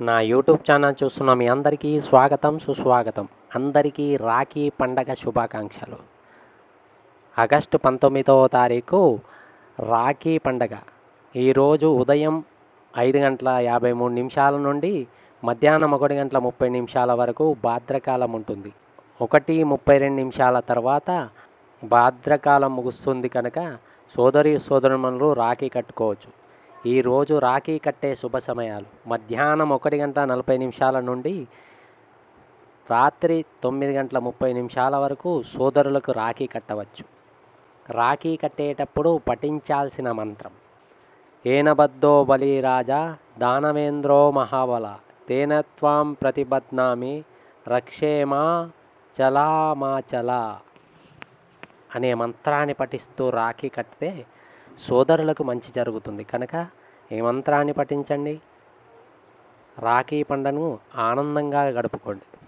నా YouTube channel చూస్తున్న మీ అందరికీ స్వాగతం సుస్వాగతం. అందరికీ రాఖీ పండగ శుభాకాంక్షలు. ఆగస్టు పంతొమ్మిదవ తారీఖు రాఖీ పండగ. ఈరోజు ఉదయం ఐదు గంటల యాభై మూడు నిమిషాల నుండి మధ్యాహ్నం ఒకటి గంటల ముప్పై నిమిషాల వరకు భాద్రకాలం ఉంటుంది. ఒకటి ముప్పై రెండు నిమిషాల తర్వాత భాద్రకాలం ముగుస్తుంది కనుక సోదరి సోదరుమణులు రాఖీ కట్టుకోవచ్చు. ఈరోజు రాఖీ కట్టే శుభ సమయాలు. మధ్యాహ్నం ఒకటి గంట నలభై నిమిషాల నుండి రాత్రి తొమ్మిది గంటల ముప్పై నిమిషాల వరకు సోదరులకు రాఖీ కట్టవచ్చు. రాఖీ కట్టేటప్పుడు పఠించాల్సిన మంత్రం ఏనబద్ధో బలిరాజా దానవేంద్రో మహాబల తేనత్వాం ప్రతిబద్నామి రక్షేమా చలామాచల అనే మంత్రాన్ని పఠిస్తూ రాఖీ కట్టితే సోదరులకు మంచి జరుగుతుంది. కనుక ఈ మంత్రాన్ని పఠించండి. రాఖీ పండుగను ఆనందంగా గడుపుకోండి.